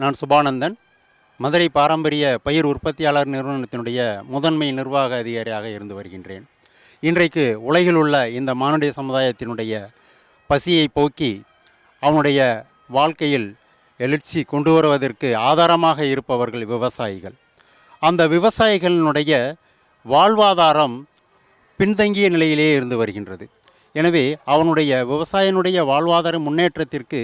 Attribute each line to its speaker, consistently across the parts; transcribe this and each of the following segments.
Speaker 1: நான் சுபானந்தன் மதுரை பாரம்பரிய பயிர் உற்பத்தியாளர் நிறுவனத்தினுடைய முதன்மை நிர்வாக அதிகாரியாக இருந்து வருகின்றேன். இன்றைக்கு உலகில் உள்ள இந்த மானுடைய சமுதாயத்தினுடைய பசியை போக்கி அவனுடைய வாழ்க்கையில் எழுச்சி கொண்டு வருவதற்கு ஆதாரமாக இருப்பவர்கள் விவசாயிகள். அந்த விவசாயிகளினுடைய வாழ்வாதாரம் பின்தங்கிய நிலையிலே இருந்து வருகின்றது. எனவே அவனுடைய விவசாயினுடைய வாழ்வாதார முன்னேற்றத்திற்கு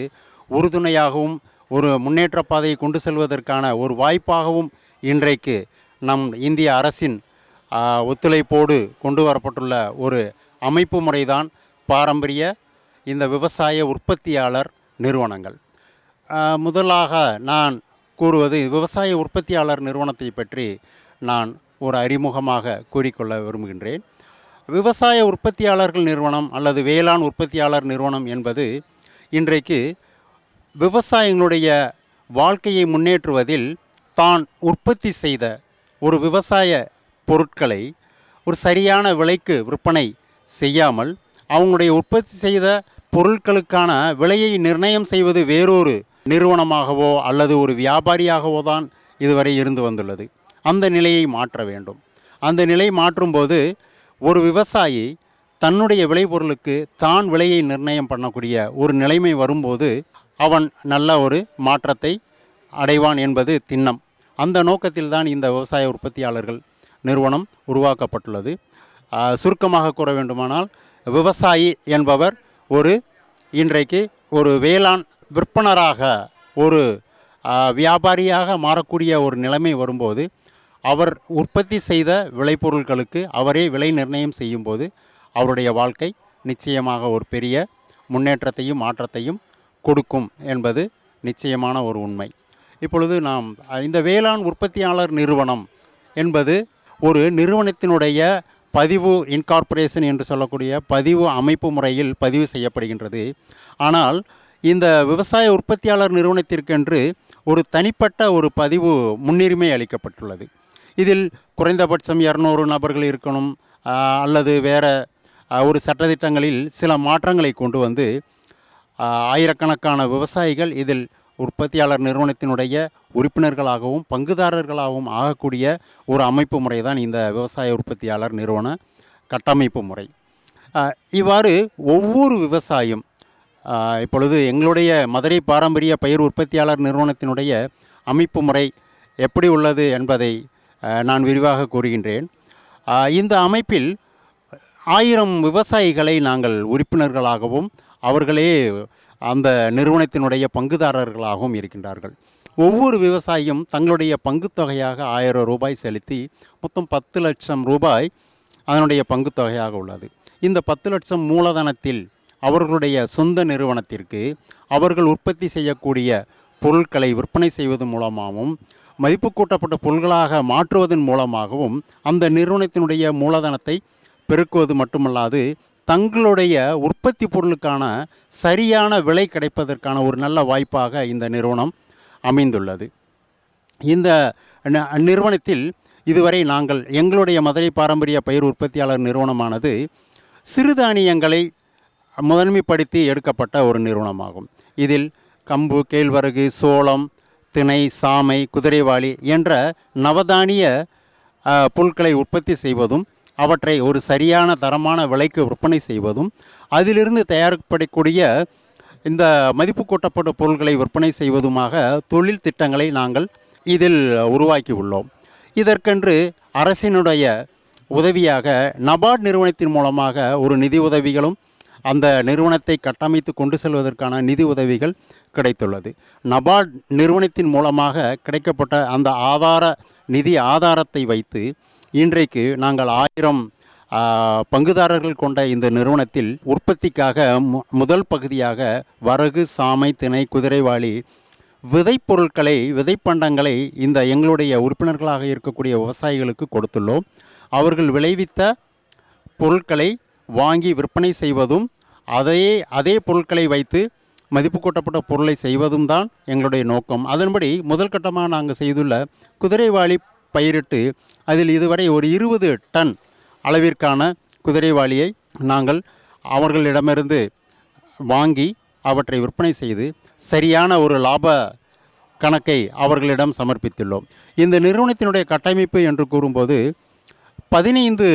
Speaker 1: உறுதுணையாகவும் ஒரு முன்னேற்ற பாதையை கொண்டு செல்வதற்கான ஒரு வாய்ப்பாகவும் இன்றைக்கு நம் இந்திய அரசின் ஒத்துழைப்போடு கொண்டு வரப்பட்டுள்ள ஒரு அமைப்பு முறைதான் பாரம்பரிய இந்த விவசாய உற்பத்தியாளர் நிறுவனங்கள். முதலாக நான் கூறுவது விவசாய உற்பத்தியாளர் நிறுவனத்தை பற்றி நான் ஒரு அறிமுகமாக கூறிக்கொள்ள விரும்புகின்றேன். விவசாய உற்பத்தியாளர்கள் நிறுவனம் அல்லது வேளாண் உற்பத்தியாளர் நிறுவனம் என்பது இன்றைக்கு விவசாயிகளுடைய வாழ்க்கையை முன்னேற்றுவதில் தான் உற்பத்தி செய்த ஒரு விவசாய பொருட்களை ஒரு சரியான விலைக்கு விற்பனை செய்யாமல் அவங்களுடைய உற்பத்தி செய்த பொருட்களுக்கான விலையை நிர்ணயம் செய்வது வேறொரு நிறுவனமாகவோ அல்லது ஒரு வியாபாரியாகவோ தான் இதுவரை இருந்து வந்துள்ளது. அந்த நிலையை மாற்ற வேண்டும். அந்த நிலை மாற்றும்போது ஒரு விவசாயி தன்னுடைய விளைபொருளுக்கு தான் விலையை நிர்ணயம் பண்ணக்கூடிய ஒரு நிலைமை வரும்போது அவன் நல்ல ஒரு மாற்றத்தை அடைவான் என்பது திண்ணம். அந்த நோக்கத்தில்தான் இந்த விவசாய உற்பத்தியாளர்கள் நிறுவனம் உருவாக்கப்பட்டுள்ளது. சுருக்கமாக கூற வேண்டுமானால் விவசாயி என்பவர் ஒரு இன்றைக்கு ஒரு வேளாண் விற்பனராக ஒரு வியாபாரியாக மாறக்கூடிய ஒரு நிலைமை வரும்போது அவர் உற்பத்தி செய்த விளைபொருட்களுக்கு அவரே விலை நிர்ணயம் செய்யும்போது அவருடைய வாழ்க்கை நிச்சயமாக ஒரு பெரிய முன்னேற்றத்தையும் மாற்றத்தையும் கொடுக்கும் என்பது நிச்சயமான ஒரு உண்மை. இப்பொழுது நாம் இந்த வேளாண் உற்பத்தியாளர் நிறுவனம் என்பது ஒரு நிறுவனத்தினுடைய பதிவு இன்கார்ப்பரேஷன் என்று சொல்லக்கூடிய பதிவு அமைப்பு முறையில் பதிவு செய்யப்படுகின்றது. ஆனால் இந்த விவசாய உற்பத்தியாளர் நிறுவனத்திற்கென்று ஒரு தனிப்பட்ட ஒரு பதிவு முன்னுரிமை அளிக்கப்பட்டுள்ளது. இதில் குறைந்தபட்சம் இரநூறு நபர்கள் இருக்கணும் அல்லது வேறு ஒரு சட்டத்திட்டங்களில் சில மாற்றங்களை கொண்டு வந்து ஆயிரக்கணக்கான விவசாயிகள் இதில் உற்பத்தியாளர் நிறுவனத்தினுடைய உறுப்பினர்களாகவும் பங்குதாரர்களாகவும் ஆகக்கூடிய ஒரு அமைப்பு முறை தான் இந்த விவசாய உற்பத்தியாளர் நிறுவன கட்டமைப்பு முறை. இவ்வாறு ஒவ்வொரு விவசாயம் இப்பொழுது எங்களுடைய மதுரை பாரம்பரிய பயிர் உற்பத்தியாளர் நிறுவனத்தினுடைய அமைப்பு முறை எப்படி உள்ளது என்பதை நான் விரிவாக கூறுகின்றேன். இந்த அமைப்பில் ஆயிரம் விவசாயிகளை நாங்கள் உறுப்பினர்களாகவும் அவர்களே அந்த நிறுவனத்தினுடைய பங்குதாரர்களாகவும் இருக்கின்றார்கள். ஒவ்வொரு விவசாயியும் தங்களுடைய பங்குத்தொகையாக ஆயிரம் ரூபாய் செலுத்தி மொத்தம் பத்து லட்சம் ரூபாய் அதனுடைய பங்குத்தொகையாக உள்ளது. இந்த பத்து லட்சம் மூலதனத்தில் அவர்களுடைய சொந்த நிறுவனத்திற்கு அவர்கள் உற்பத்தி செய்யக்கூடிய பொருட்களை விற்பனை செய்வதன் மூலமாகவும் மதிப்பு கூட்டப்பட்ட பொருள்களாக மாற்றுவதன் மூலமாகவும் அந்த நிறுவனத்தினுடைய மூலதனத்தை பெருக்குவது மட்டுமல்லாது தங்களுடைய உற்பத்தி பொருளுக்கான சரியான விலை கிடைப்பதற்கான ஒரு நல்ல வாய்ப்பாக இந்த நிறுவனம் அமைந்துள்ளது. இந்த நிறுவனத்தில் இதுவரை நாங்கள் எங்களுடைய மதுரை பாரம்பரிய பயிர் உற்பத்தியாளர் நிறுவனமானது சிறுதானியங்களை முதன்மைப்படுத்தி எடுக்கப்பட்ட ஒரு நிறுவனமாகும். இதில் கம்பு கேழ்வரகு சோளம் திணை சாமை குதிரைவாளி என்ற நவதானிய பொருட்களை உற்பத்தி செய்வதும் அவற்றை ஒரு சரியான தரமான விலைக்கு விற்பனை செய்வதும் அதிலிருந்து தயாரிக்கப்படக்கூடிய இந்த மதிப்பு கூட்டப்பட்ட பொருட்களை விற்பனை செய்வதுமாக தொழில் திட்டங்களை நாங்கள் இதில் உருவாக்கி உள்ளோம் இதற்கென்று அரசினுடைய உதவியாக நபார்ட் நிறுவனத்தின் மூலமாக ஒரு நிதி உதவிகளும் அந்த நிறுவனத்தை கட்டமைத்து கொண்டு செல்வதற்கான நிதி உதவிகள் கிடைத்துள்ளது. நபார்ட் நிறுவனத்தின் மூலமாக கிடைக்கப்பட்ட அந்த ஆதார நிதி ஆதாரத்தை வைத்து இன்றைக்கு நாங்கள் ஆயிரம் பங்குதாரர்கள் கொண்ட இந்த நிறுவனத்தில் உற்பத்திக்காக மு முதல் பகுதியாக வரகு சாமை திணை குதிரைவாளி விதைப்பொருட்களை விதைப்பண்டங்களை இந்த எங்களுடைய உறுப்பினர்களாக இருக்கக்கூடிய விவசாயிகளுக்கு கொடுத்துள்ளோம். அவர்கள் விளைவித்த பொருட்களை வாங்கி விற்பனை செய்வதும் அதையே அதே பொருட்களை வைத்து மதிப்பு கூட்டப்பட்ட பொருளை செய்வதும் தான் எங்களுடைய நோக்கம். அதன்படி முதல் கட்டமாக நாங்கள் செய்துள்ள குதிரைவாளி பயிரிட்டு அதில் இதுவரை ஒரு இருபது டன் அளவிற்கான குதிரைவாளியை நாங்கள் அவர்களிடமிருந்து வாங்கி அவற்றை விற்பனை செய்து சரியான ஒரு லாப கணக்கை அவர்களிடம் சமர்ப்பித்துள்ளோம். இந்த நிறுவனத்தினுடைய கட்டமைப்பு என்று கூறும்போது பதினைந்து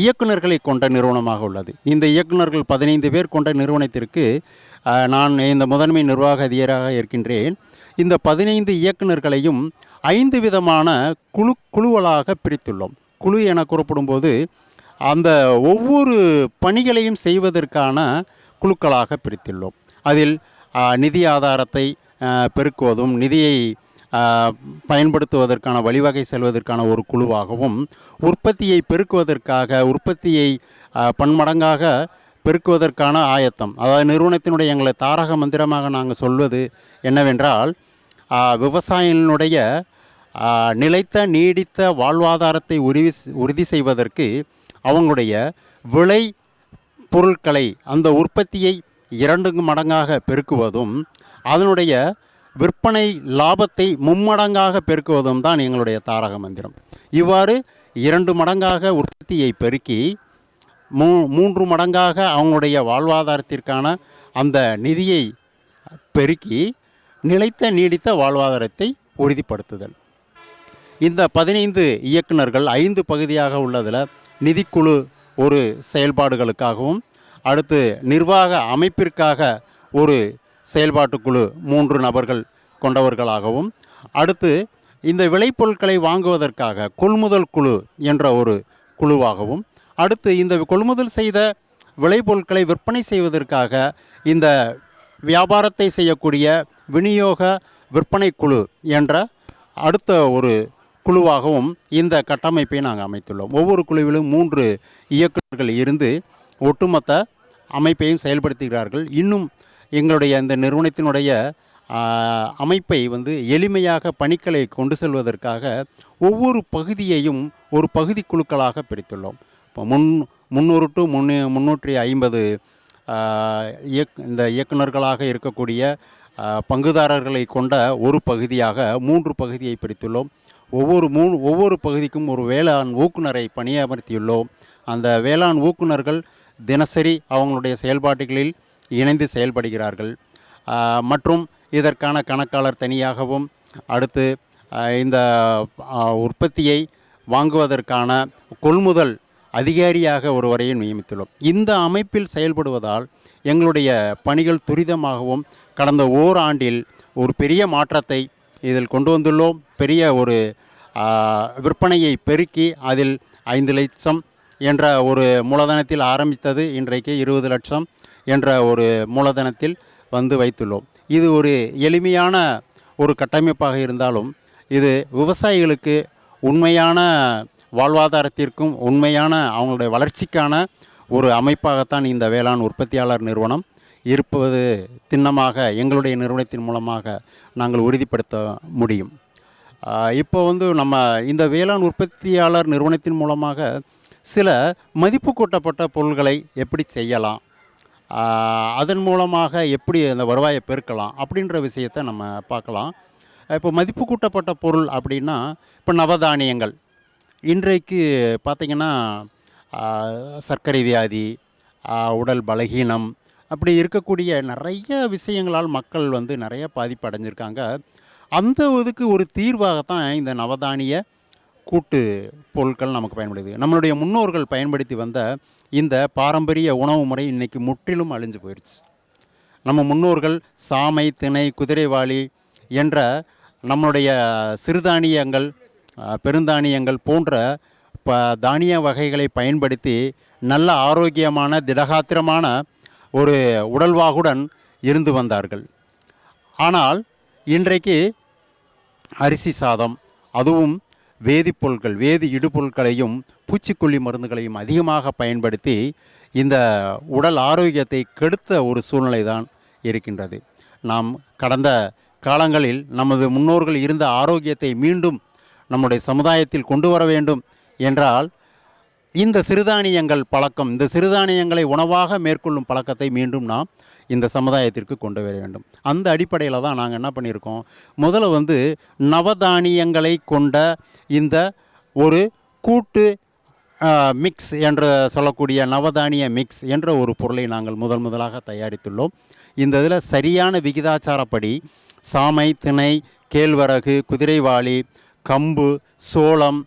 Speaker 1: இயக்குனர்களை கொண்ட நிறுவனமாக உள்ளது. இந்த இயக்குனர்கள் பதினைந்து பேர் கொண்ட நிறுவனத்திற்கு நான் இந்த முதன்மை நிர்வாக அதிகாரியாக இருக்கின்றேன். இந்த பதினைந்து இயக்குனர்களையும் ஐந்து விதமான குழு குழுவலாக பிரித்துள்ளோம். குழு என கூறப்படும்போது அந்த ஒவ்வொரு பணிகளையும் செய்வதற்கான குழுக்களாக பிரித்துள்ளோம். அதில் நிதி ஆதாரத்தை பெருக்குவதும் நிதியை பயன்படுத்துவதற்கான வழிவகை செல்வதற்கான ஒரு குழுவாகவும் உற்பத்தியை பெருக்குவதற்காக உற்பத்தியை பன்மடங்காக பெருக்குவதற்கான ஆயத்தம் அதாவது நிறுவனத்தினுடைய எங்களை தாரக மந்திரமாக நாங்கள் சொல்வது என்னவென்றால் விவசாயினுடைய நிலைத்த நீடித்த வாழ்வாதாரத்தை உறுதி உறுதி செய்வதற்கு அவங்களுடைய விளை பொருட்களை அந்த உற்பத்தியை இரண்டு மடங்காக பெருக்குவதும் அதனுடைய விற்பனை லாபத்தை மும்மடங்காக பெருக்குவதும் தான் எங்களுடைய தாரக மந்திரம். இவ்வாறு இரண்டு மடங்காக உற்பத்தியை பெருக்கி மூ மூன்று மடங்காக அவங்களுடைய வாழ்வாதாரத்திற்கான அந்த நிதியை பெருக்கி நிலைத்த நீடித்த வாழ்வாதாரத்தை உறுதிப்படுத்துதல். இந்த பதினைந்து இயக்குனர்கள் ஐந்து பகுதியாக உள்ளதில் நிதிக்குழு ஒரு செயல்பாடுகளுக்காகவும் அடுத்து நிர்வாக அமைப்பிற்காக ஒரு செயல்பாட்டுக்குழு மூன்று நபர்கள் கொண்டவர்களாகவும் அடுத்து இந்த விளைபொருட்களை வாங்குவதற்காக கொள்முதல் குழு என்ற ஒரு குழுவாகவும் அடுத்து இந்த கொள்முதல் செய்த விளைபொருட்களை விற்பனை செய்வதற்காக இந்த வியாபாரத்தை செய்யக்கூடிய விநியோக விற்பனை குழு என்ற அடுத்த ஒரு குழுவாகவும் இந்த கட்டமைப்பை நாங்கள் அமைத்துள்ளோம். ஒவ்வொரு குழுவிலும் மூன்று இயக்குநர்கள் இருந்து ஒட்டுமொத்த அமைப்பையும் செயல்படுத்துகிறார்கள். இன்னும் எங்களுடைய இந்த நிறுவனத்தினுடைய அமைப்பை வந்து எளிமையாக பணிகளை கொண்டு செல்வதற்காக ஒவ்வொரு பகுதியையும் ஒரு பகுதி குழுக்களாக பிரித்துள்ளோம். இப்போ முன் முந்நூறு டு முன்னூ முந்நூற்றி ஐம்பது இயக் இந்த இயக்குனர்களாக இருக்கக்கூடிய பங்குதாரர்களை கொண்ட ஒரு பகுதியாக மூன்று பகுதியை பிரித்துள்ளோம். ஒவ்வொரு மூணு ஒவ்வொரு பகுதிக்கும் ஒரு வேளாண் ஊக்குனரை பணியமர்த்தியுள்ளோம். அந்த வேளாண் ஊக்குனர்கள் தினசரி அவங்களுடைய செயல்பாடுகளில் இணைந்து செயல்படுகிறார்கள். மற்றும் இதற்கான கணக்காளர் தனியாகவும் அடுத்து இந்த உற்பத்தியை வாங்குவதற்கான கொள்முதல் அதிகாரியாக ஒருவரையும் நியமித்துள்ளோம். இந்த அமைப்பில் செயல்படுவதால் எங்களுடைய பணிகள் துரிதமாகவும் கடந்த ஓராண்டில் ஒரு பெரிய மாற்றத்தை இதில் கொண்டு வந்துள்ளோம். பெரிய ஒரு விற்பனையை பெருக்கி அதில் ஐந்து லட்சம் என்ற ஒரு மூலதனத்தில் ஆரம்பித்தது இன்றைக்கு இருபது லட்சம் என்ற ஒரு மூலதனத்தில் வந்து வைத்துள்ளோம். இது ஒரு எளிமையான ஒரு கட்டமைப்பாக இருந்தாலும் இது விவசாயிகளுக்கு உண்மையான வாழ்வாதாரத்திற்கும் உண்மையான அவங்களுடைய வளர்ச்சிக்கான ஒரு அமைப்பாகத்தான் இந்த வேளாண் உற்பத்தியாளர் நிறுவனம் இருப்பது திண்ணமாக எங்களுடைய நிறுவனத்தின் மூலமாக நாங்கள் உறுதிப்படுத்த முடியும். இப்போ வந்து நம்ம இந்த வேளாண் உற்பத்தியாளர் நிறுவனத்தின் மூலமாக சில மதிப்பு கூட்டப்பட்ட பொருள்களை எப்படி செய்யலாம்? அதன் மூலமாக எப்படி அந்த வருவாயை பெருக்கலாம்? அப்படின்ற விஷயத்தை நம்ம பார்க்கலாம். இப்போ மதிப்பு கூட்டப்பட்ட பொருள் அப்படின்னா இப்போ நவதானியங்கள். இன்றைக்கு பார்த்திங்கன்னா சர்க்கரை வியாதி உடல் பலகீனம் அப்படி இருக்கக்கூடிய நிறைய விஷயங்களால் மக்கள் வந்து நிறைய பாதிப்பு அடைஞ்சிருக்காங்க அந்த இதுக்கு ஒரு தீர்வாகத்தான் இந்த நவதானிய கூட்டு பொருட்கள் நமக்கு பயன்படுது. நம்மளுடைய முன்னோர்கள் பயன்படுத்தி வந்த இந்த பாரம்பரிய உணவு முறை இன்றைக்கி முற்றிலும் அழிஞ்சு போயிடுச்சு நம்ம முன்னோர்கள் சாமை திணை குதிரைவாளி என்ற நம்மளுடைய சிறுதானியங்கள் பெருந்தானியங்கள் போன்ற ப தானிய வகைகளை பயன்படுத்தி நல்ல ஆரோக்கியமான திடகாத்திரமான ஒரு உடல்வாகுடன் இருந்து வந்தார்கள். ஆனால் இன்றைக்கு அரிசி சாதம் அதுவும் வேதிப்பொருட்கள் வேதி இடுபொருட்களையும் பூச்சிக்கொல்லி மருந்துகளையும் அதிகமாக பயன்படுத்தி இந்த உடல் ஆரோக்கியத்தை கெடுத்த ஒரு சூழ்நிலை தான் இருக்கின்றது. நாம் கடந்த காலங்களில் நமது முன்னோர்கள் இருந்த ஆரோக்கியத்தை மீண்டும் நம்முடைய சமுதாயத்தில் கொண்டு வர வேண்டும் என்றால் இந்த சிறுதானியங்கள் பழக்கம் இந்த சிறுதானியங்களை உணவாக மேற்கொள்ளும் பழக்கத்தை மீண்டும் நாம் இந்த சமுதாயத்திற்கு கொண்டு வர வேண்டும். அந்த அடிப்படையில் தான் நாங்கள் என்ன பண்ணியிருக்கோம்? முதல்ல வந்து நவதானியங்களை கொண்ட இந்த ஒரு கூட்டு மிக்ஸ் என்று சொல்லக்கூடிய நவதானிய மிக்ஸ் என்ற ஒரு பொருளை நாங்கள் முதல் முதலாக தயாரித்துள்ளோம். இந்த இதில் சரியான விகிதாச்சாரப்படி சாமை திணை கேழ்வரகு குதிரைவாளி கம்பு சோளம்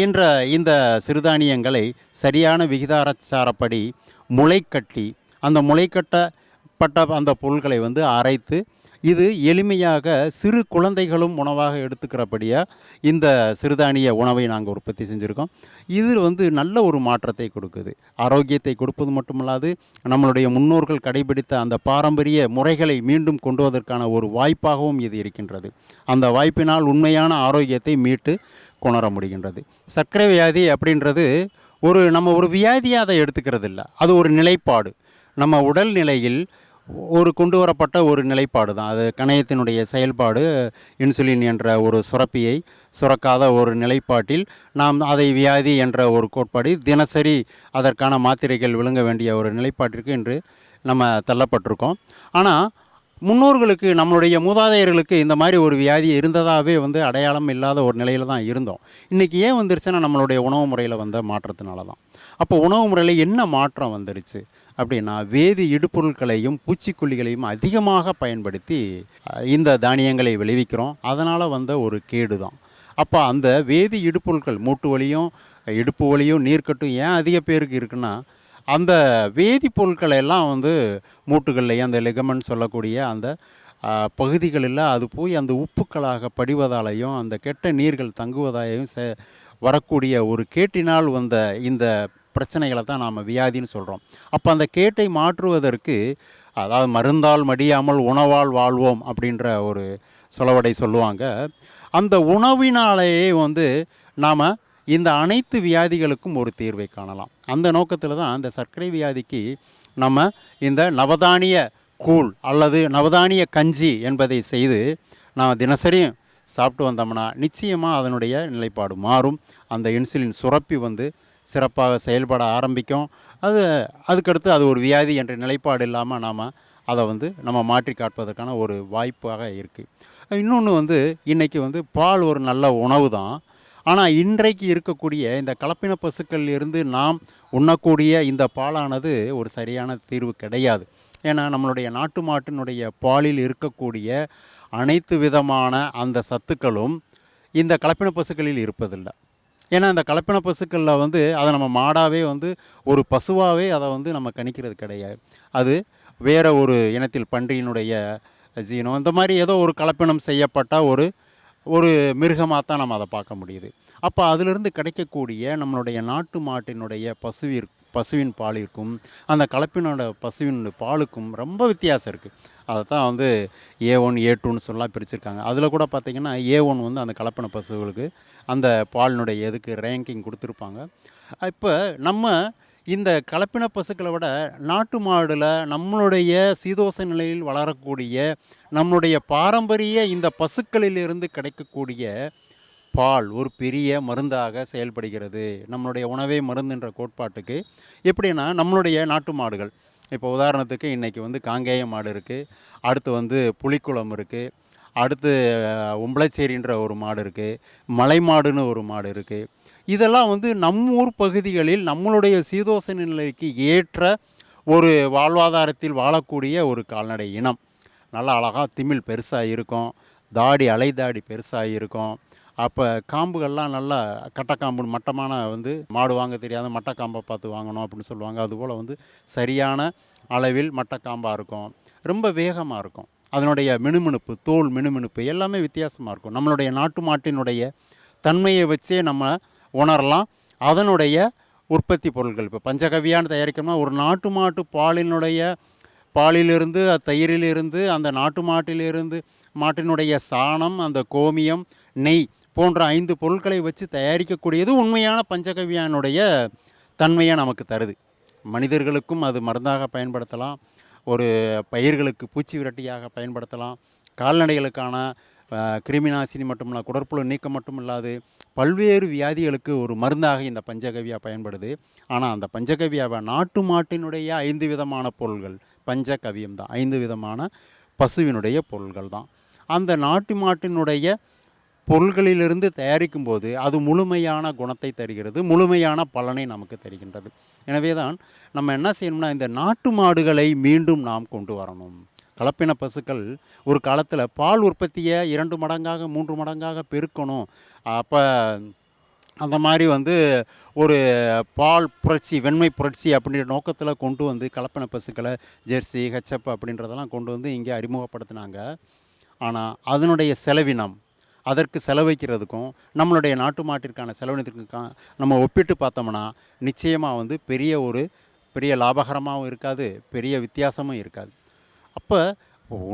Speaker 1: இன்ற இந்த சிறுதானியங்களை சரியான விகிதாச்சாரப்படி முளைக்கட்டி அந்த முளைக்கட்டப்பட்ட அந்த பொருட்களை வந்து அரைத்து இது எளிமையாக சிறு குழந்தைகளும் உணவாக எடுத்துக்கிறபடியாக இந்த சிறுதானிய உணவை நாங்கள் உற்பத்தி செஞ்சுருக்கோம். இது வந்து நல்ல ஒரு மாற்றத்தை கொடுக்குது. ஆரோக்கியத்தை கொடுப்பது மட்டுமல்லாது நம்மளுடைய முன்னோர்கள் கடைபிடித்த அந்த பாரம்பரிய முறைகளை மீண்டும் கொண்டுவதற்கான ஒரு வாய்ப்பாகவும் இது இருக்கின்றது. அந்த வாய்ப்பினால் உண்மையான ஆரோக்கியத்தை மீட்டு கொணர முடிகின்றது. சர்க்கரை வியாதி அப்படின்றது ஒரு நம்ம ஒரு வியாதியாக அதை எடுத்துக்கிறது இல்லை அது ஒரு நிலைப்பாடு. நம்ம உடல் நிலையில் ஒரு கொண்டு வரப்பட்ட ஒரு நிலைப்பாடு தான். அது கணையத்தினுடைய செயல்பாடு இன்சுலின் என்ற ஒரு சுரப்பியை சுரக்காத ஒரு நிலைப்பாட்டில் நாம் அதை வியாதி என்ற ஒரு கோட்பாடு தினசரி அதற்கான மாத்திரைகள் விழுங்க வேண்டிய ஒரு நிலைப்பாட்டிற்கு இன்று நம்ம தள்ளப்பட்டிருக்கோம். ஆனால் முன்னோர்களுக்கு நம்மளுடைய மூதாதையர்களுக்கு இந்த மாதிரி ஒரு வியாதி இருந்ததாகவே வந்து அடையாளம் இல்லாத ஒரு நிலையில் தான் இருந்தோம். இன்றைக்கி ஏன் வந்துருச்சுன்னா நம்மளுடைய உணவு முறையில் வந்த மாற்றத்தினால தான். அப்போ உணவு முறையில் என்ன மாற்றம் வந்துருச்சு அப்படின்னா வேதி இடுபொருட்களையும் பூச்சிக்கொல்லிகளையும் அதிகமாக பயன்படுத்தி இந்த தானியங்களை விளைவிக்கிறோம். அதனால் வந்த ஒரு கேடு தான். அப்போ அந்த வேதி இடுபொருட்கள் மூட்டு வலியும் இடுப்பு வலியும் நீர்க்கட்டும் ஏன் அதிக பேருக்கு இருக்குன்னா அந்த வேதிப்பொருட்களை எல்லாம் வந்து மூட்டுகள்லையும் அந்த லெகமன் சொல்லக்கூடிய அந்த பகுதிகளில் அது போய் அந்த உப்புக்களாக படிவதாலையும் அந்த கெட்ட நீர்கள் தங்குவதாலையும் ச வரக்கூடிய ஒரு கேட்டினால் வந்த இந்த பிரச்சனைகளை தான் நாம் வியாதின்னு சொல்கிறோம் அப்போ அந்த கேட்டை மாற்றுவதற்கு அதாவது மருந்தால் மடியாமல் உணவால் வாழ்வோம் அப்படின்ற ஒரு சொலவடை சொல்லுவாங்க. அந்த உணவினாலேயே வந்து நாம் இந்த அனைத்து வியாதிகளுக்கும் ஒரு தீர்வை காணலாம். அந்த நோக்கத்தில் தான் அந்த சர்க்கரை வியாதிக்கு நம்ம இந்த நவதானிய கூழ் அல்லது நவதானிய கஞ்சி என்பதை செய்து நாம் தினசரியும் சாப்பிட்டு வந்தோம்னா நிச்சயமாக அதனுடைய நிலைப்பாடு மாறும். அந்த இன்சுலின் சுரப்பி வந்து சிறப்பாக செயல்பட ஆரம்பிக்கும். அது அதுக்கடுத்து அது ஒரு வியாதி என்ற நிலைப்பாடு இல்லாமல் நாம் அதை வந்து நம்ம மாற்றி காட்பதற்கான ஒரு வாய்ப்பாக இருக்குது இன்னொன்று வந்து இன்றைக்கி வந்து பால் ஒரு நல்ல உணவு தான். ஆனால் இன்றைக்கு இருக்கக்கூடிய இந்த கலப்பின பசுக்கள் இருந்து நாம் உண்ணக்கூடிய இந்த பாலானது ஒரு சரியான தீர்வு கிடையாது. ஏன்னா நம்மளுடைய நாட்டு மாட்டினுடைய பாலில் இருக்கக்கூடிய அனைத்து விதமான அந்த சத்துக்களும் இந்த கலப்பின பசுக்களில் இருப்பதில்லை. ஏன்னா இந்த கலப்பின பசுக்களில் வந்து அதை நம்ம மாடாகவே வந்து ஒரு பசுவாகவே அதை வந்து நம்ம கணிக்கிறது கிடையாது. அது வேறு ஒரு இனத்தில் பன்றியினுடைய ஜீனோ இந்த மாதிரி ஏதோ ஒரு கலப்பினம் செய்யப்பட்ட ஒரு ஒரு மிருகமாக தான் நம்ம அதை பார்க்க முடியுது. அப்போ அதிலிருந்து கிடைக்கக்கூடிய நம்மளுடைய நாட்டு மாட்டினுடைய பசுவிற் பசுவின் பாலிற்கும் அந்த கலப்பினோட பசுவின் பாலுக்கும் ரொம்ப வித்தியாசம் இருக்குது அதை தான் வந்து ஏ ஒன் ஏ டூன்னு சொல்லலாம் பிரிச்சிருக்காங்க. அதில் கூட பார்த்திங்கன்னா ஏ ஒன் வந்து அந்த கலப்பின பசுகளுக்கு அந்த பாலினுடைய எதுக்கு ரேங்கிங் கொடுத்துருப்பாங்க. இப்போ நம்ம இந்த கலப்பின பசுக்களை விட நாட்டு மாடில் நம்மளுடைய சீதோச நிலையில் வளரக்கூடிய நம்மளுடைய பாரம்பரிய இந்த பசுக்களிலிருந்து கிடைக்கக்கூடிய பால் ஒரு பெரிய மருந்தாக செயல்படுகிறது. நம்மளுடைய உணவே மருந்துன்ற கோட்பாட்டுக்கு. எப்படின்னா நம்மளுடைய நாட்டு மாடுகள். இப்போ உதாரணத்துக்கு இன்றைக்கி வந்து காங்கேய மாடு இருக்குது அடுத்து வந்து புலிக்குளம் இருக்குது அடுத்து உம்பளச்சேரின்ற ஒரு மாடு இருக்குது மலை மாடுன்னு ஒரு மாடு இருக்குது இதெல்லாம் வந்து நம்ம ஊர் பகுதிகளில் நம்மளுடைய சீதோச நிலைக்கு ஏற்ற ஒரு வாழ்வாதாரத்தில் வாழக்கூடிய ஒரு கால்நடை இனம். நல்லா அழகாக திமில் பெருசாக இருக்கும். தாடி அலைதாடி பெருசாக இருக்கும். அப்போ காம்புகள்லாம் நல்லா கட்டக்காம்பு மட்டமான வந்து மாடு வாங்க தெரியாத மட்டக்காம்பை பார்த்து வாங்கணும் அப்படின்னு சொல்லுவாங்க. அதுபோல் வந்து சரியான அளவில் மட்டக்காம்பாக இருக்கும். ரொம்ப வேகமாக இருக்கும். அதனுடைய மினுமினுப்பு தோல் மினுமினுப்பு எல்லாமே வித்தியாசமாக இருக்கும். நம்மளுடைய நாட்டு மாட்டினுடைய தன்மையை வச்சே நம்ம உணரலாம். அதனுடைய உற்பத்தி பொருட்கள் இப்போ பஞ்சகவியான்னு தயாரிக்கணும்னா ஒரு நாட்டு மாட்டு பாலினுடைய பாலிலிருந்து தயிரிலிருந்து அந்த நாட்டு மாட்டிலிருந்து மாட்டினுடைய சாணம் அந்த கோமியம் நெய் போன்ற ஐந்து பொருட்களை வச்சு தயாரிக்கக்கூடியது உண்மையான பஞ்சகவியானுடைய தன்மையை நமக்கு தருது. மனிதர்களுக்கும் அது மருந்தாக பயன்படுத்தலாம். ஒரு பயிர்களுக்கு பூச்சி விரட்டியாக பயன்படுத்தலாம். கால்நடைகளுக்கான கிருமிநாசினி மட்டுமில்ல குடற்புழு நீக்கம் மட்டும் இல்லாது பல்வேறு வியாதிகளுக்கு ஒரு மருந்தாக இந்த பஞ்சகவியா பயன்படுது. ஆனால் அந்த பஞ்சகவியாவை நாட்டு மாட்டினுடைய ஐந்து விதமான பொருள்கள் பஞ்சகவியம் தான். ஐந்து விதமான பசுவினுடைய பொருள்கள் தான். அந்த நாட்டு மாட்டினுடைய பொருள்களிலிருந்து தயாரிக்கும் போது அது முழுமையான குணத்தை தருகிறது முழுமையான பலனை நமக்கு தருகின்றது. எனவே தான் நம்ம என்ன செய்யணும்னா இந்த நாட்டு மாடுகளை மீண்டும் நாம் கொண்டு வரணும். கலப்பின பசுக்கள் ஒரு காலத்தில் பால் உற்பத்தியை இரண்டு மடங்காக மூன்று மடங்காக பெருக்கணும். அப்போ அந்த மாதிரி வந்து ஒரு பால் புரட்சி வெண்மை புரட்சி அப்படின்ற நோக்கத்தில் கொண்டு வந்து கலப்பின பசுக்களை ஜெர்சி ஹெச்எப் அப்படின்றதெல்லாம் கொண்டு வந்து இங்கே அறிமுகப்படுத்தினாங்க. ஆனால் அதனுடைய செலவினம் அதற்கு செலவழிக்கிறதுக்கும் நம்மளுடைய நாட்டு மாட்டிற்கான செலவினத்திற்கும் நம்ம ஒப்பிட்டு பார்த்தோம்னா நிச்சயமாக வந்து பெரிய ஒரு பெரிய லாபகரமாகவும் இருக்காது பெரிய வித்தியாசமும் இருக்காது. அப்போ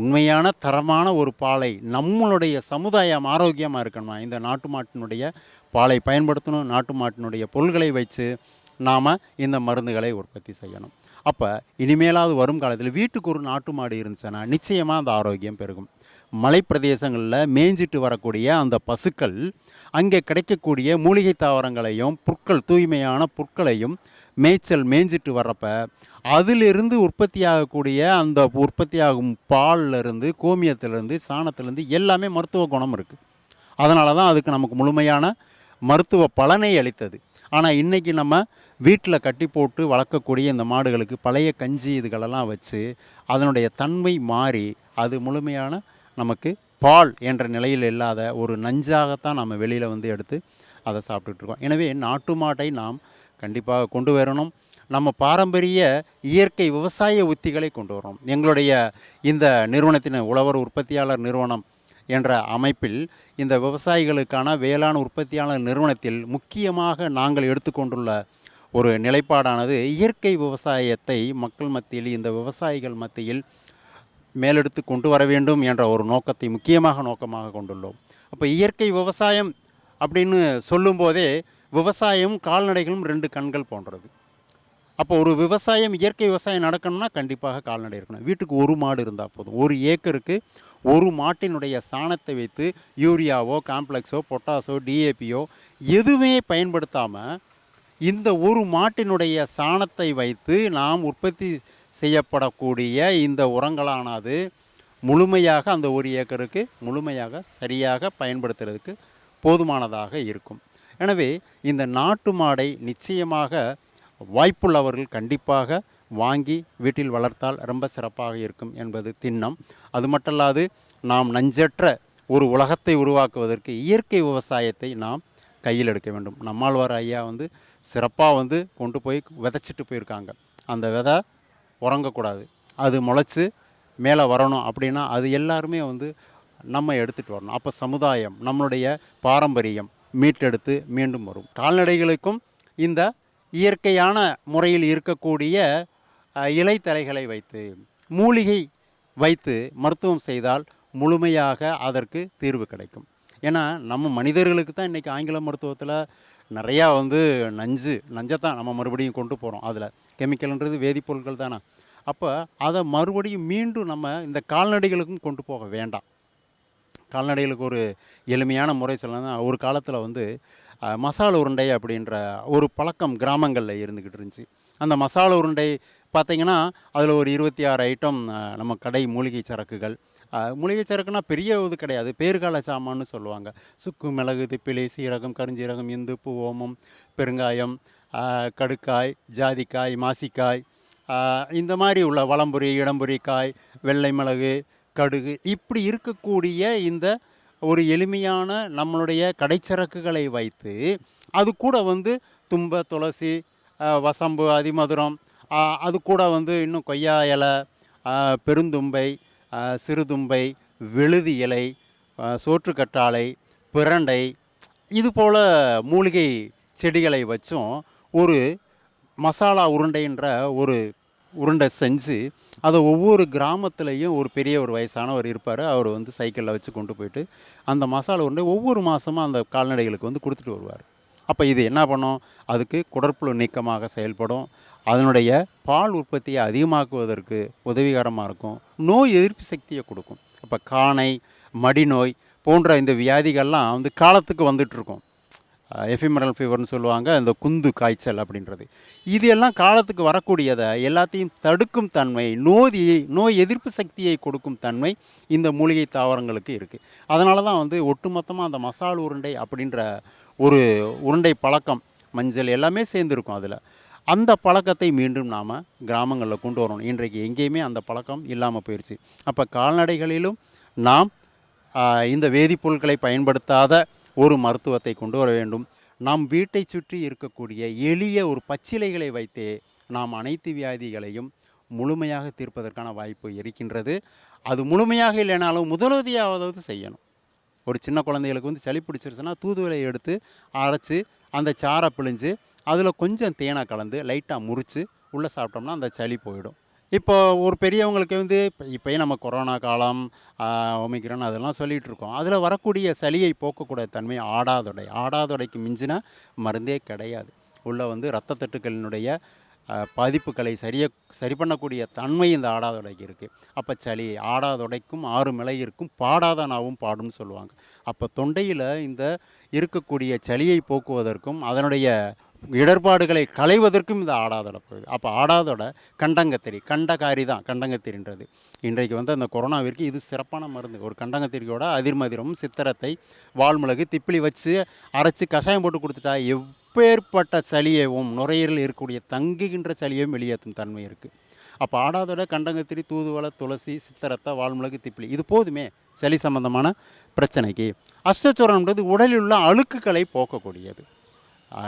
Speaker 1: உண்மையான தரமான ஒரு பாலை நம்மளுடைய சமுதாயம் ஆரோக்கியமாக இருக்கணுமா? இந்த நாட்டு மாட்டினுடைய பாலை பயன்படுத்தணும் நாட்டு மாட்டினுடைய பொருள்களை வச்சு நாம் இந்த மருந்துகளை உற்பத்தி செய்யணும். அப்போ இனிமேலாவது வரும் காலத்தில் வீட்டுக்கு ஒரு நாட்டு மாடு இருந்துச்சுன்னா நிச்சயமாக அந்த ஆரோக்கியம் பெருகும். மலைப்பிரதேசங்களில் மேய்ஞ்சிட்டு வரக்கூடிய அந்த பசுக்கள் அங்கே கிடைக்கக்கூடிய மூலிகை தாவரங்களையும் புற்கள் தூய்மையான புற்களையும் மேய்ச்சல் மேய்ஞ்சிட்டு வர்றப்ப அதிலிருந்து உற்பத்தியாகக்கூடிய அந்த உற்பத்தியாகும் பால்லேருந்து கோமியத்திலேருந்து சாணத்திலேருந்து எல்லாமே மருத்துவ குணம் இருக்குது அதனால தான் அதுக்கு நமக்கு முழுமையான மருத்துவ பலனை அளித்தது. ஆனால் இன்றைக்கி நம்ம வீட்டில் கட்டி போட்டு வளர்க்கக்கூடிய இந்த மாடுகளுக்கு பழைய கஞ்சி இதுகளெல்லாம் வச்சு அதனுடைய தன்மை மாறி அது முழுமையான நமக்கு பால் என்ற நிலையில் இல்லாத ஒரு நஞ்சாகத்தான் நம்ம வெளியில் வந்து எடுத்து அதை சாப்பிட்டுட்டு இருக்கோம் எனவே நாட்டு மாட்டை நாம் கண்டிப்பாக கொண்டு வரணும். நம்ம பாரம்பரிய இயற்கை விவசாய உத்திகளை கொண்டு வரணும். எங்களுடைய இந்த நிறுவனத்தின் உழவர் உற்பத்தியாளர் நிறுவனம் என்ற அமைப்பில் இந்த விவசாயிகளுக்கான வேளாண் உற்பத்தியாளர் நிறுவனத்தில் முக்கியமாக நாங்கள் எடுத்துக்கொண்டுள்ள ஒரு நிலைப்பாடானது இயற்கை விவசாயத்தை மக்கள் மத்தியில் இந்த விவசாயிகள் மத்தியில் மேலெடுத்து கொண்டு வர வேண்டும் என்ற ஒரு நோக்கத்தை முக்கியமாக நோக்கமாக கொண்டுள்ளோம். அப்போ இயற்கை விவசாயம் அப்படின்னு சொல்லும்போதே விவசாயம் கால்நடைகளும் ரெண்டு கண்கள் போன்றது. அப்போ ஒரு விவசாயம் இயற்கை விவசாயம் நடக்கணும்னா கண்டிப்பாக கால்நடை இருக்கணும். வீட்டுக்கு ஒரு மாடு இருந்தால் போதும். ஒரு ஏக்கருக்கு ஒரு மாட்டினுடைய சாணத்தை வைத்து யூரியாவோ காம்ப்ளெக்ஸோ பொட்டாசோ டிஏபியோ எதுவுமே பயன்படுத்தாமல் இந்த ஒரு மாட்டினுடைய சாணத்தை வைத்து நாம் உற்பத்தி செய்யப்படக்கூடிய இந்த உரங்களானது முழுமையாக அந்த ஒரு ஏக்கருக்கு முழுமையாக சரியாக பயன்படுத்துறதுக்கு போதுமானதாக இருக்கும். எனவே இந்த நாட்டு மாடை நிச்சயமாக வாய்ப்புள்ளவர்கள் கண்டிப்பாக வாங்கி வீட்டில் வளர்த்தால் ரொம்ப சிறப்பாக இருக்கும் என்பது திண்ணம். அது மட்டுமல்லாது நாம் நஞ்சற்ற ஒரு உலகத்தை உருவாக்குவதற்கு இயற்கை விவசாயத்தை நாம் கையில் எடுக்க வேண்டும். நம்மாழ்வார் ஐயா வந்து சிறப்பாக வந்து கொண்டு போய் விதைச்சிட்டு போயிருக்காங்க. அந்த விதை உறங்கக்கூடாது. அது முளைச்சி மேலே வரணும் அப்படின்னா அது எல்லாருமே வந்து நம்ம எடுத்துகிட்டு வரணும். அப்போ சமுதாயம் நம்மளுடைய பாரம்பரியம் மீட்டெடுத்து மீண்டும் வரும். கால்நடைகளுக்கும் இந்த இயற்கையான முறையில் இருக்கக்கூடிய இலைத்தலைகளை வைத்து மூலிகை வைத்து மருத்துவம் செய்தால் முழுமையாக அதற்கு தீர்வு கிடைக்கும். ஏன்னா நம்ம மனிதர்களுக்கு தான் இன்றைக்கி ஆங்கில மருத்துவத்தில் நிறையா வந்து நஞ்சு நஞ்சை தான் நம்ம மறுபடியும் கொண்டு போகிறோம் அதில். கெமிக்கல்ன்றது வேதிப்பொருட்கள் தானே? அப்போ அதை மறுபடியும் மீண்டும் நம்ம இந்த கால்நடைகளுக்கும் கொண்டு போக வேண்டாம். கால்நடைகளுக்கு ஒரு எளிமையான முறை சொல்லலாம் ஒரு காலத்தில் வந்து மசாலா உருண்டை அப்படின்ற ஒரு பழக்கம் கிராமங்களில் இருந்துக்கிட்டு இருந்துச்சு. அந்த மசாலா உருண்டை பார்த்தீங்கன்னா அதில் ஒரு இருபத்தி ஆறு ஐட்டம் நம்ம கடை மூலிகை சரக்குகள் மூலிகை சரக்குனா பெரிய இது கிடையாது. பேர்கால சாமான்னு சொல்லுவாங்க. சுக்கு மிளகு திப்பிலி சீரகம் கருஞ்சீரகம் இந்து பூ ஓமம் பெருங்காயம் கடுக்காய் ஜாதிக்காய் மாசிக்காய் இந்த மாதிரி உள்ள வளம்புரி இடம்புரி காய் வெள்ளை மிளகு கடுகு இப்படி இருக்கக்கூடிய இந்த ஒரு எளிமையான நம்மளுடைய கடைச்சரக்குகளை வைத்து அது கூட வந்து தும்ப துளசி வசம்பு அதிமதுரம் அது கூட வந்து இன்னும் கொய்யா இலை பெருந்தும்பை சிறுதும்பை விழுதி இலை சோற்றுக்கற்றாழை பிரண்டை இது போல் மூலிகை செடிகளை வச்சும் ஒரு மசாலா உருண்டைன்ற ஒரு உருண்டை செஞ்சு அதை ஒவ்வொரு கிராமத்துலேயும் ஒரு பெரிய ஒரு வயசானவர் இருப்பார். அவர் வந்து சைக்கிளில் வச்சு கொண்டு போயிட்டு அந்த மசாலா உருண்டை ஒவ்வொரு மாதமும் அந்த கால்நடைகளுக்கு வந்து கொடுத்துட்டு வருவார். அப்போ இது என்ன பண்ணும்? அதுக்கு குடற்புழு நீக்கமாக செயல்படும். அதனுடைய பால் உற்பத்தியை அதிகமாக்குவதற்கு உதவிகரமாக இருக்கும். நோய் எதிர்ப்பு சக்தியை கொடுக்கும். அப்போ காணை மடிநோய் போன்ற இந்த வியாதிகள்லாம் வந்து காலத்துக்கு வந்துட்டுருக்கும். எஃபிமரல் ஃபீவர்னு சொல்லுவாங்க இந்த குந்து காய்ச்சல் அப்படின்றது. இது எல்லாம் காலத்துக்கு வரக்கூடியதை எல்லாத்தையும் தடுக்கும் தன்மை நோதியை நோய் எதிர்ப்பு சக்தியை கொடுக்கும் தன்மை இந்த மூலிகை தாவரங்களுக்கு இருக்குது அதனால தான் வந்து ஒட்டுமொத்தமாக அந்த மசால் உருண்டை அப்படின்ற ஒரு உருண்டை பழக்கம் மஞ்சள் எல்லாமே சேர்ந்துருக்கும் அதில். அந்த பழக்கத்தை மீண்டும் நாம் கிராமங்களில் கொண்டு வரணும். இன்றைக்கு எங்கேயுமே அந்த பழக்கம் இல்லாமல் போயிடுச்சு அப்போ கால்நடைகளிலும் நாம் இந்த வேதிப்பொருட்களை பயன்படுத்தாத ஒரு மருத்துவத்தை கொண்டு வர வேண்டும். நாம் வீட்டை சுற்றி இருக்கக்கூடிய எளிய ஒரு பச்சிலைகளை வைத்தே நாம் அனைத்து வியாதிகளையும் முழுமையாக தீர்ப்பதற்கான வாய்ப்பு இருக்கின்றது. அது முழுமையாக இல்லைனாலும் முதலுதவியாவது செய்யணும். ஒரு சின்ன குழந்தைகளுக்கு வந்து சளி பிடிச்சிருச்சுன்னா தூதுவளை எடுத்து அரைச்சி அந்த சாறை பிழிஞ்சு அதில் கொஞ்சம் தேனை கலந்து லைட்டாக முறித்து உள்ளே சாப்பிட்டோம்னா அந்த சளி போயிடும். இப்போ ஒரு பெரியவங்களுக்கு வந்து இப்போ இப்போயே நம்ம கொரோனா காலம் ஒமிக்ரான் அதெல்லாம் சொல்லிகிட்டு இருக்கோம். அதில் வரக்கூடிய சளியை போக்கக்கூடிய தன்மை ஆடாதொடை. ஆடாதொடைக்கு மிஞ்சின மருந்தே கிடையாது. உள்ளே வந்து ரத்த தட்டுக்களினுடைய பாதிப்புகளை சரிய சரி பண்ணக்கூடிய தன்மை இந்த ஆடாதொடைக்கு இருக்குது அப்போ சளி ஆடாதொடைக்கும் ஆறு மிளகிற்கும் பாடாத நாவும் பாடும்னு சொல்லுவாங்க. அப்போ தொண்டையில் இந்த இருக்கக்கூடிய சளியை போக்குவதற்கும் அதனுடைய இடர்பாடுகளை களைவதற்கும் இந்த ஆடாதோட போகுது. அப்போ ஆடாதொட கண்டங்கத்திரி கண்டகாரி தான் கண்டங்கத்திரின்றது. இன்றைக்கு வந்து அந்த கொரோனாவிற்கு இது சிறப்பான மருந்து. ஒரு கண்டங்கத்திரியோட அதிர்மதிரம் சித்திரத்தை வால்மிளகு திப்பிலி வச்சு அரைச்சி கஷாயம் போட்டு கொடுத்துட்டா எப்பேற்பட்ட சளியவும் நுரையீரல் இருக்கக்கூடிய தங்குகின்ற சளியையும் வெளியேற்றும் தன்மை இருக்குது அப்போ ஆடாதோட கண்டங்கத்திரி தூதுவளை துளசி சித்திரத்தை வால்மிளகு திப்பிலி இது போதுமே சளி சம்பந்தமான பிரச்சனைக்கு. அஷ்டச்சூரம்ன்றது உடலில் உள்ள அழுக்குகளை போக்கக்கூடியது.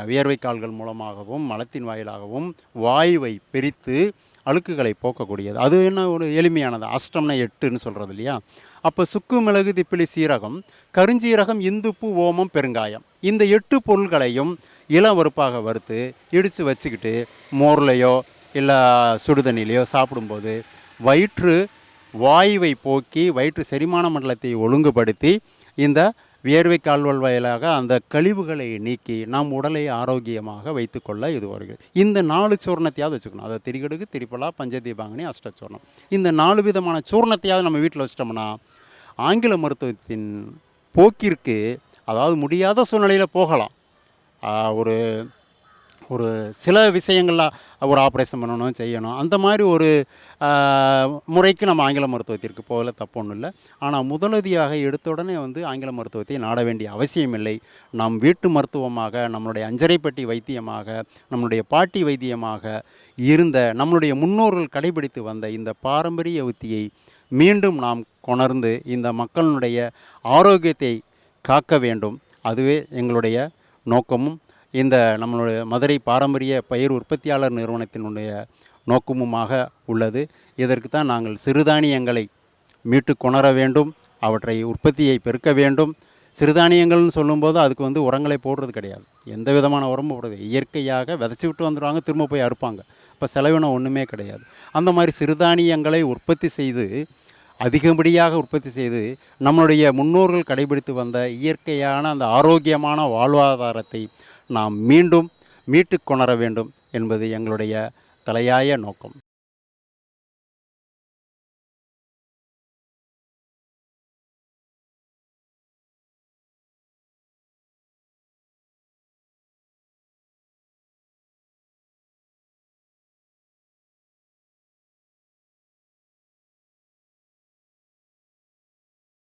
Speaker 1: வியர்வை கால்கள் மூலமாகவும் மலத்தின் வாயிலாகவும் வாயுவை பிரித்து அழுக்குகளை போக்கக்கூடியது. அது என்ன ஒரு எளிமையானது? அஷ்டம்னா எட்டுன்னு சொல்கிறது இல்லையா? அப்போ சுக்கு மிளகு திப்பிலி சீரகம் கருஞ்சீரகம் இந்துப்பு ஓமம் பெருங்காயம். இந்த எட்டு பொருள்களையும் இளவறுப்பாக வறுத்து இடித்து வச்சுக்கிட்டு மோர்லையோ இல்லை சுடுதண்ணிலையோ சாப்பிடும்போது வயிற்று வாயுவை போக்கி வயிற்று செரிமான மண்டலத்தை ஒழுங்குபடுத்தி இந்த வியர்வை கால்வல் வாயிலாக அந்த கழிவுகளை நீக்கி நம் உடலை ஆரோக்கியமாக வைத்துக்கொள்ள இது வருகிறது இந்த நாலு சூர்ணத்தையாவது வச்சுக்கணும். அதை திரிகடுகு திரிப்பலா பஞ்சதீபாங்கனி அஷ்டச்சூர்ணம் இந்த நாலு விதமான சூர்ணத்தையாவது நம்ம வீட்டில் வச்சிட்டோம்னா ஆங்கில மருத்துவத்தின் போக்கிற்கு அதாவது முடியாத சூழ்நிலையில் போகலாம். ஒரு ஒரு சில விஷயங்கள்லாம் ஒரு ஆப்ரேஷன் பண்ணணும் செய்யணும். அந்த மாதிரி ஒரு முறைக்கு நம்ம ஆங்கில மருத்துவத்திற்கு போகல தப்பு ஒன்றும் இல்லை. ஆனால் முதலுதவியாக எடுத்த உடனே வந்து ஆங்கில மருத்துவத்தை நாட வேண்டிய அவசியமில்லை நம் வீட்டு மருத்துவமாக நம்மளுடைய அஞ்சரைப்பட்டி வைத்தியமாக நம்மளுடைய பாட்டி வைத்தியமாக இருந்த நம்மளுடைய முன்னோர்கள் கடைபிடித்து வந்த இந்த பாரம்பரிய உத்தியை மீண்டும் நாம் கொணர்ந்து இந்த மக்களுடைய ஆரோக்கியத்தை காக்க வேண்டும். அதுவே எங்களுடைய நோக்கமும் இந்த நம்மளுடைய மதுரை பாரம்பரிய பயிர் உற்பத்தியாளர் நிறுவனத்தினுடைய நோக்கமுமாக உள்ளது. இதற்கு தான் நாங்கள் சிறுதானியங்களை மீட்டு கொணர வேண்டும் அவற்றை உற்பத்தியை பெருக்க வேண்டும். சிறுதானியங்கள்னு சொல்லும்போது அதுக்கு வந்து உரங்களை போடுறது கிடையாது. எந்த விதமான உரமும் போடுறது இயற்கையாக விதைச்சி விட்டு வந்துடுவாங்க திரும்ப போய் அறுப்பாங்க. இப்போ செலவினம் ஒன்றுமே கிடையாது. அந்த மாதிரி சிறுதானியங்களை உற்பத்தி செய்து அதிகப்படியாக உற்பத்தி செய்து நம்மளுடைய முன்னோர்கள் கடைபிடித்து வந்த இயற்கையான அந்த ஆரோக்கியமான வாழ்வாதாரத்தை நாம் மீண்டும் மீட்டு கொணர வேண்டும் என்பது எங்களுடைய தலையாய நோக்கம்.